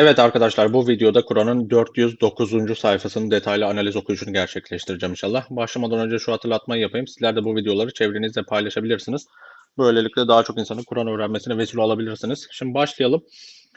Evet arkadaşlar bu videoda Kur'an'ın 409. sayfasının detaylı analiz okuyuşunu gerçekleştireceğim inşallah. Başlamadan önce şu hatırlatmayı yapayım. Sizler de bu videoları çevrenizde paylaşabilirsiniz. Böylelikle daha çok insanın Kur'an öğrenmesine vesile olabilirsiniz. Şimdi başlayalım.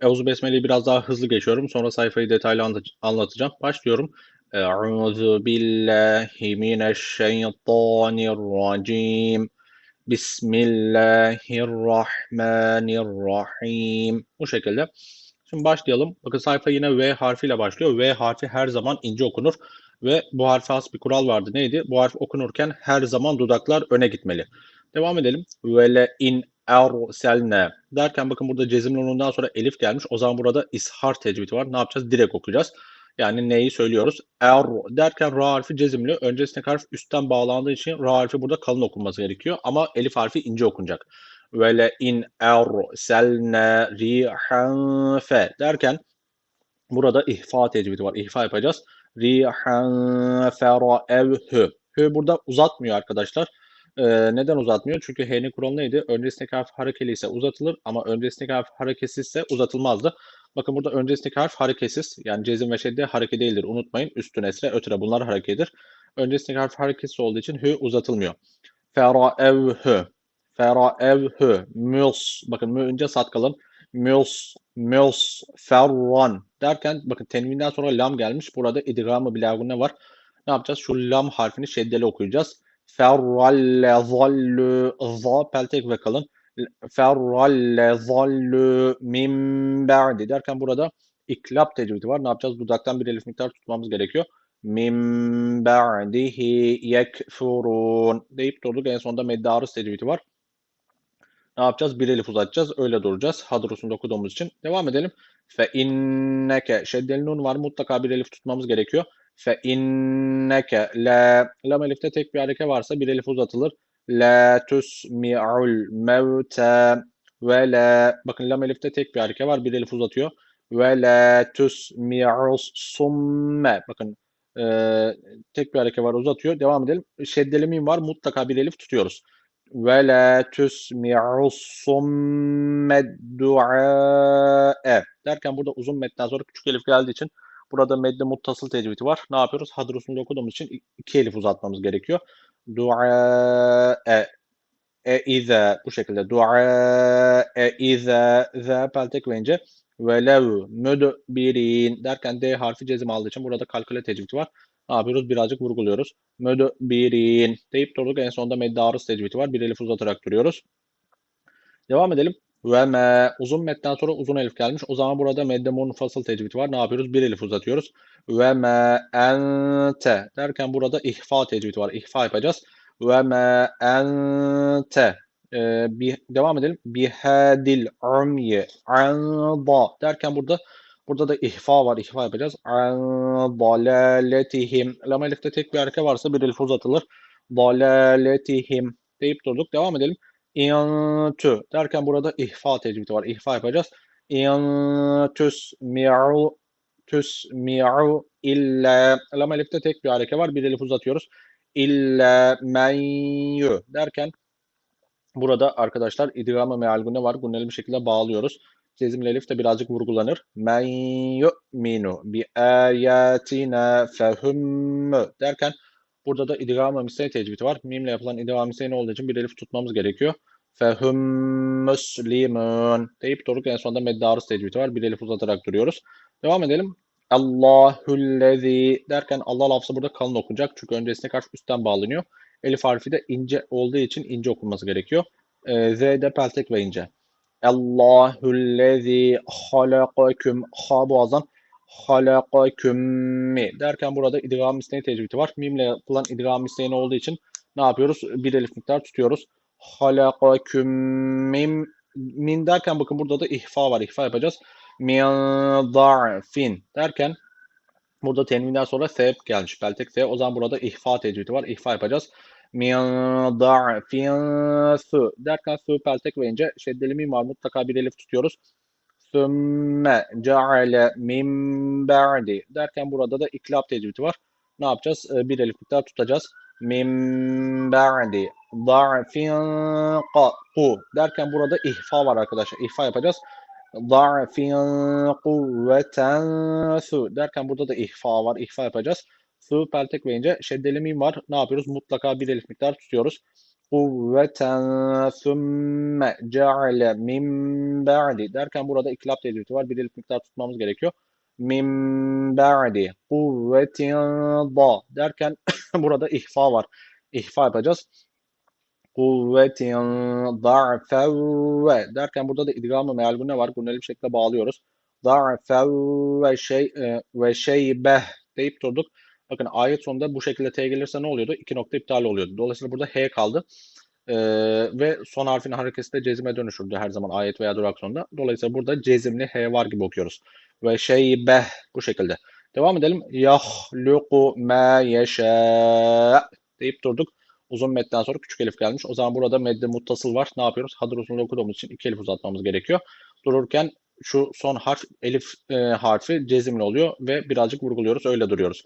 Euzu Besmele'yi biraz daha hızlı geçiyorum. Sonra sayfayı detaylı anlat- anlatacağım. Başlıyorum. Euzu billahi mineşşeytanirracim. Bismillahirrahmanirrahim. Bu şekilde. Şimdi başlayalım. Bakın sayfa yine V harfiyle başlıyor. V harfi her zaman ince okunur. Ve bu harfe has bir kural vardı. Neydi? Bu harf okunurken her zaman dudaklar öne gitmeli. Devam edelim. Ve le in erselne derken bakın burada cezimli onundan sonra elif gelmiş. O zaman burada ishar tecvidi var. Ne yapacağız? Direkt okuyacağız. Yani neyi söylüyoruz? Er derken ra harfi cezimli. Öncesindeki harf üstten bağlandığı için ra harfi burada kalın okunması gerekiyor. Ama elif harfi ince okunacak. Ve le in erselne rihan fe derken burada ihfa tecvidi var. İhfa yapacağız. Rihan fera evhü. Hü burada uzatmıyor arkadaşlar. Ee, neden uzatmıyor? Çünkü H'nin kuralı neydi? Öncesindeki harf harekeli ise uzatılır ama öncesindeki harf hareketsizse uzatılmazdı. Bakın burada öncesindeki harf hareketsiz. Yani cezim ve şedde hareke değildir. Unutmayın. Üstün esre, ötüre bunlar harekedir. Öncesindeki harf hareketsiz olduğu için hü uzatılmıyor. Fera evhü. Fera evhü. Mus. Bakın mü önce sat kalın. Mus. Mus. Ferran. Derken bakın tenvinden sonra lam gelmiş. Burada idgamı bilagune var. Ne yapacağız? Şu lam harfini şeddeli okuyacağız. Ferralle zallü za peltek ve kalın. Ferralle zallü min derken burada iklap tecvidi var. Ne yapacağız? Dudaktan bir elif miktar tutmamız gerekiyor. Min ba'dihi yekfurun deyip durduk. En sonunda meddarız tecvidi var. Ne yapacağız? Bir elif uzatacağız. Öyle duracağız. Hadrusunu okuduğumuz için. Devam edelim. Fe inneke şeddeli nun var. Mutlaka bir elif tutmamız gerekiyor. Fe inneke la lam elifte tek bir hareke varsa bir elif uzatılır. La tusmi'ul mevte ve la bakın lam elifte tek bir hareke var. Bir elif uzatıyor. Ve la tusmi'us summe bakın e, tek bir hareke var uzatıyor. Devam edelim. Şeddeli var. Mutlaka bir elif tutuyoruz. Ve la tusmi'us summe du'a derken burada uzun metten sonra küçük elif geldiği için Burada medde muttasıl tecvidi var. Ne yapıyoruz? Hadrusunu okuduğumuz için iki elif uzatmamız gerekiyor. Dua e ize bu şekilde dua e ize ze peltek verince velev müdbirin derken D harfi cezim aldığı için burada kalküle tecvidi var. Ne yapıyoruz? Birazcık vurguluyoruz. Müdbirin deyip durduk. En sonunda medde arız tecvidi var. Bir elif uzatarak duruyoruz. Devam edelim. Ve me uzun metten sonra uzun elif gelmiş. O zaman burada medde munfasıl tecvid var. Ne yapıyoruz? Bir elif uzatıyoruz. Ve me ente derken burada ihfa tecvid var. İhfa yapacağız. Ve me ente ee, bir, devam edelim. Bihadil umyi anda derken burada burada da ihfa var. İhfa yapacağız. An dalaletihim. Lam elifte tek bir hareke varsa bir elif uzatılır. Dalaletihim deyip durduk. Devam edelim. İntü derken burada ihfa tecvidi var. İhfa yapacağız. İntüsmi'u tüsmi'u illa lam elifte tek bir hareke var. Bir elif uzatıyoruz. İlla men derken burada arkadaşlar idgamı meal gunne var. Gunneli bir şekilde bağlıyoruz. Cezimli elif de birazcık vurgulanır. Men yu'minu bi ayatina fehum derken Burada da idgam-ı misle tecvidi var. Mimle yapılan idgam-ı misle olduğu için bir elif tutmamız gerekiyor. Fehum muslimun deyip durduk. En sonunda meddarız tecvidi var. Bir elif uzatarak duruyoruz. Devam edelim. Allahullezi derken Allah lafzı burada kalın okunacak. Çünkü öncesine karşı üstten bağlanıyor. Elif harfi de ince olduğu için ince okunması gerekiyor. Ee, Z de peltek ve ince. Allahullezi halakakum ha boğazdan halakakümmi derken burada idgam isteği tecvidi var. Mimle yapılan idgam isteği olduğu için ne yapıyoruz? Bir elif miktar tutuyoruz. Halakakümmim min derken bakın burada da ihfa var. İhfa yapacağız. Min da'fin derken burada tenvinden sonra sebep gelmiş. Peltek se. O zaman burada ihfa tecvidi var. İhfa yapacağız. Min da'fin su derken su peltek verince şeddeli mim var. Mutlaka bir elif tutuyoruz. Sümme ceale min ba'di derken burada da iklap tecvidi var. Ne yapacağız? Bir elif miktar tutacağız. Min ba'di da'fin qu derken burada ihfa var arkadaşlar. İhfa yapacağız. Da'fin kuvve kuvveten su derken burada da ihfa var. İhfa yapacağız. Su peltek ve ince şeddeli mim var. Ne yapıyoruz? Mutlaka bir elif miktar tutuyoruz. Kuvveten sümme ceale min ba'di derken burada iklap tecvidi var. Bir elif miktar tutmamız gerekiyor. Min ba'di kuvvetin da derken burada ihfa var. İhfa yapacağız. Kuvvetin da'fen ve derken burada da idgam-ı meal ne var? Gunneli bir şekilde bağlıyoruz. Da'fen ve şey e, ve şeybeh deyip durduk. Bakın ayet sonunda bu şekilde T gelirse ne oluyordu? İki nokta iptal oluyordu. Dolayısıyla burada H kaldı. Ee, ve son harfin hareketi de cezime dönüşürdü her zaman ayet veya durak sonunda. Dolayısıyla burada cezimli H var gibi okuyoruz. Ve şeybeh bu şekilde. Devam edelim. Yahluku ma yeşâ deyip durduk. Uzun metten sonra küçük elif gelmiş. O zaman burada medde muttasıl var. Ne yapıyoruz? Hadır uzunluğu okuduğumuz için iki elif uzatmamız gerekiyor. Dururken şu son harf elif e, harfi cezimli oluyor ve birazcık vurguluyoruz. Öyle duruyoruz.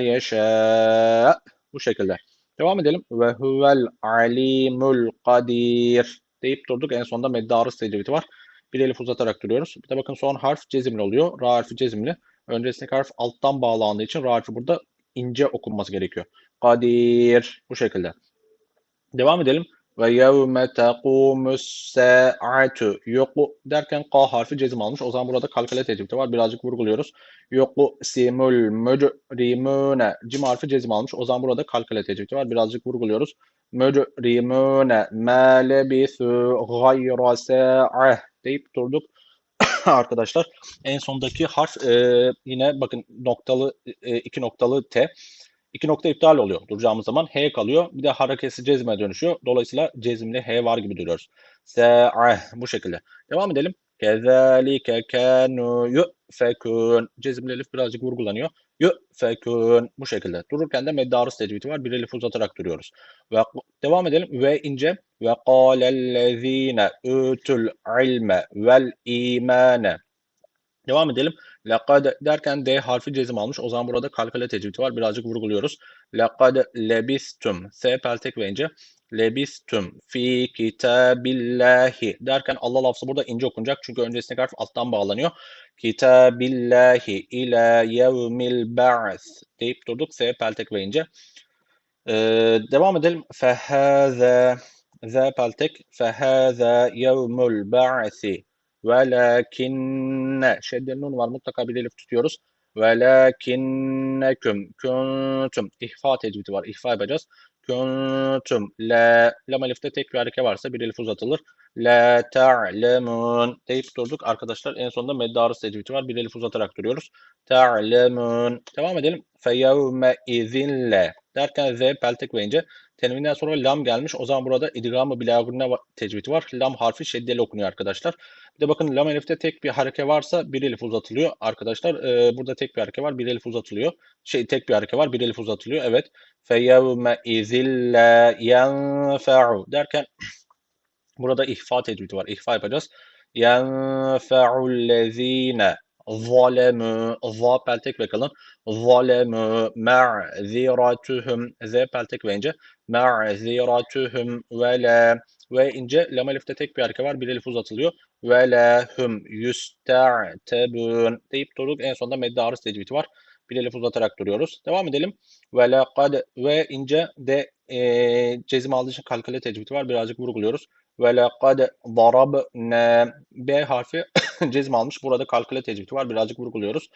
Yeşâ bu şekilde. Devam edelim. Ve huvel alimul kadir deyip durduk. En sonunda medde arız tecvidi var. Bir elif uzatarak duruyoruz. Bir de bakın son harf cezimli oluyor. Ra harfi cezimli. Öncesindeki harf alttan bağlandığı için ra harfi burada ince okunması gerekiyor. Kadir. Bu şekilde. Devam edelim. Ve yevme tequmus sa'atu. Yoku derken K harfi cezim almış. O zaman burada kalkale tecvidi var. Birazcık vurguluyoruz. Yoku simul mücrimune. Cim harfi cezim almış. O zaman burada kalkale tecvidi var. Birazcık vurguluyoruz. Mücrimune ma lebisu gayra sa'ah deyip durduk. Arkadaşlar en sondaki harf e, yine bakın noktalı e, iki noktalı T. İki nokta iptal oluyor duracağımız zaman. H kalıyor. Bir de harekesi cezime dönüşüyor. Dolayısıyla cezimli H var gibi duruyoruz. Sa'ah bu şekilde. Devam edelim. Kezalike kanu yu'fekun. Cezimli elif birazcık vurgulanıyor. Yu'fekun. Bu şekilde. Dururken de meddarız tecvidi var. Bir elif uzatarak duruyoruz. Ve devam edelim. Ve ince. Ve kâlellezîne utul ilme vel imane. Devam edelim. Laqad derken D harfi cezim almış. O zaman burada kalkale tecvidi var. Birazcık vurguluyoruz. Laqad lebistum. S peltek ve ince. Lebistum fi kitabillahi derken Allah lafzı burada ince okunacak. Çünkü öncesindeki harf alttan bağlanıyor. Kitabillahi ila yevmil ba'th deyip durduk. S peltek ve ince. Ee, devam edelim. Fehaza za peltek. Fehaza yevmul ba'thi Velakinne şeddeli nun var mutlaka bir elif tutuyoruz. Velakinneküm kuntum ihfa tecvidi var. İhfa yapacağız. Kuntum la lam elifte tek bir hareke varsa bir elif uzatılır. La ta'lemun deyip durduk. Arkadaşlar en sonunda meddarız tecvidi var. Bir elif uzatarak duruyoruz. Ta'lemun. Devam edelim. Feyevme izinle derken z peltek ve ince. Tenvinden sonra lam gelmiş. O zaman burada idgamı bilagurne tecvidi var. Lam harfi şeddeli okunuyor arkadaşlar. Bir de bakın lam elifte tek bir hareke varsa bir elif uzatılıyor. Arkadaşlar e, burada tek bir hareke var. Bir elif uzatılıyor. Şey tek bir hareke var. Bir elif uzatılıyor. Evet. Feyevme izille yenfe'u derken burada ihfa tecvidi var. İhfa yapacağız. Yenfe'ullezine zalemü za peltek ve kalın zalemü ma'ziratuhum z peltek ve ince ma'ziratuhum ve la. Ve ince lam elifte tek bir hareke var bir elif uzatılıyor. Ve la hum yusta'tebun deyip durduk. En sonunda medde arız tecvidi var. Bir elif uzatarak duruyoruz. Devam edelim. Ve laqad ve ince de e, cezim aldığı için kalkale tecvidi var. Birazcık vurguluyoruz. Ve laqad darabna B harfi cezim almış. Burada kalküle tecvidi var. Birazcık vurguluyoruz.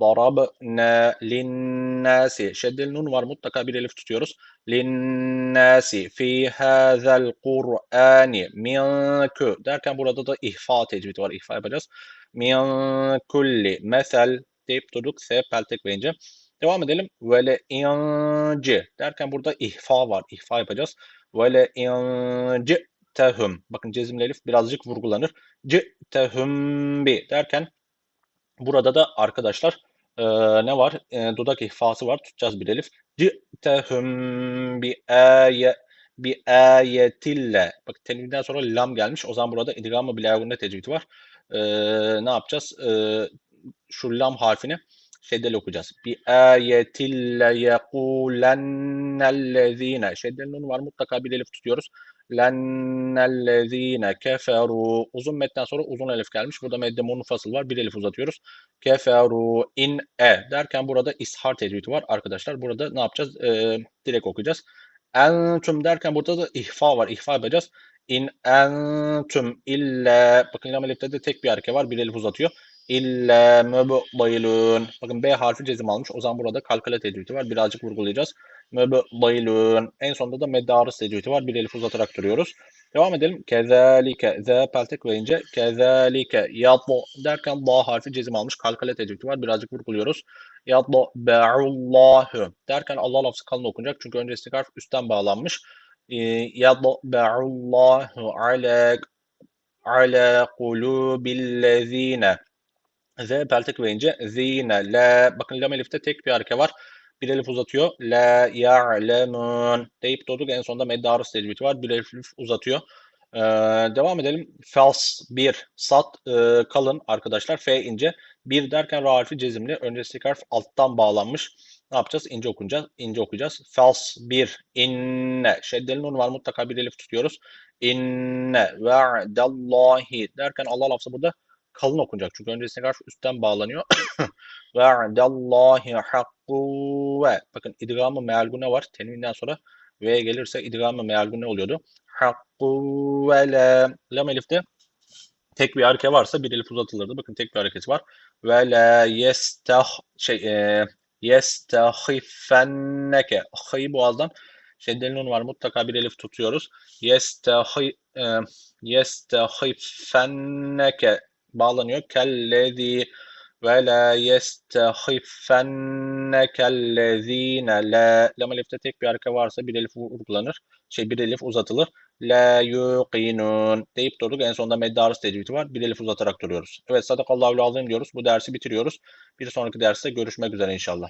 Darabna linnasi. Şeddeli nun var. Mutlaka bir elif tutuyoruz. Linnasi fi hazel Kur'ani minku derken burada da ihfa tecvidi var. İhfa yapacağız. Min kulli mesel deyip durduk. S peltek verince. Devam edelim. Vele inci derken burada ihfa var. İhfa yapacağız. Vele inci tehum. Bakın cezimli elif birazcık vurgulanır. Ci'tehum bi derken burada da arkadaşlar e, ne var? E, dudak ihfası var. Tutacağız bir elif. Ci'tehum bi aye bi ayetille. Bak tenvinden sonra lam gelmiş. O zaman burada idgamı bilagunne tecvidi var. E, ne yapacağız? E, şu lam harfini şeddeli okuyacağız. Bi ayetille yekulennellezine. Şeddeli nun var. Mutlaka bir elif tutuyoruz. Lennellezine keferu. Uzun metten sonra uzun elif gelmiş. Burada medde munfasıl var. Bir elif uzatıyoruz. Keferu in e derken burada ishar tecvidi var arkadaşlar. Burada ne yapacağız? Ee, direkt okuyacağız. Entüm derken burada da ihfa var. İhfa yapacağız. İn entüm illa bakın lam elifte de tek bir hareke var. Bir elif uzatıyor. İlla mübbailun. Bakın B harfi cezim almış. O zaman burada kalkale tecvidi var. Birazcık vurgulayacağız. Mübbailun. En sonunda da meddarı tecvidi var. Bir elif uzatarak duruyoruz. Devam edelim. Kezalike. Z peltek verince kezalike. Yadlo derken ba harfi cezim almış. Kalkale tecvidi var. Birazcık vurguluyoruz. Yadlo be'ullahu derken Allah lafzı kalın okunacak. Çünkü öncesi harf üstten bağlanmış. Yadlo be'ullahu ala ala kulubillezine. Z peltek verince zine la. Bakın lam elifte tek bir hareke var. Bir elif uzatıyor. La ya'lemun deyip durduk. En sonunda meddarı tecvidi var. Bir elif uzatıyor. Ee, devam edelim. Fals 1. Sat e, kalın arkadaşlar. F ince. 1 derken ra harfi cezimli. Öncesi harf alttan bağlanmış. Ne yapacağız? İnce okunacağız. İnce okuyacağız. Fals 1. İnne. Şeddeli nun var. Mutlaka bir elif tutuyoruz. İnne ve'dallahi derken Allah lafzı burada kalın okunacak. Çünkü öncesine harf üstten bağlanıyor. Ve'dallahi hakku ve. Bakın idgamı mealgune var. Tenvinden sonra V gelirse idgamı mealgune oluyordu. Hakku ve la. Lam elifte tek bir hareke varsa bir elif uzatılırdı. Bakın tek bir hareketi var. Ve la yestah şey e, yestahifenneke. H'yı boğazdan şeddeli nun var. Mutlaka bir elif tutuyoruz. Yestahi e, yestahifenneke bağlanıyor. Kellezi ve la yestahifennekellezine la lam elifte tek bir hareke varsa bir elif vurgulanır. Şey bir elif uzatılır. La yuqinun deyip durduk. En sonunda meddarız tecvidi var. Bir elif uzatarak duruyoruz. Evet sadakallahu azim diyoruz. Bu dersi bitiriyoruz. Bir sonraki derste görüşmek üzere inşallah.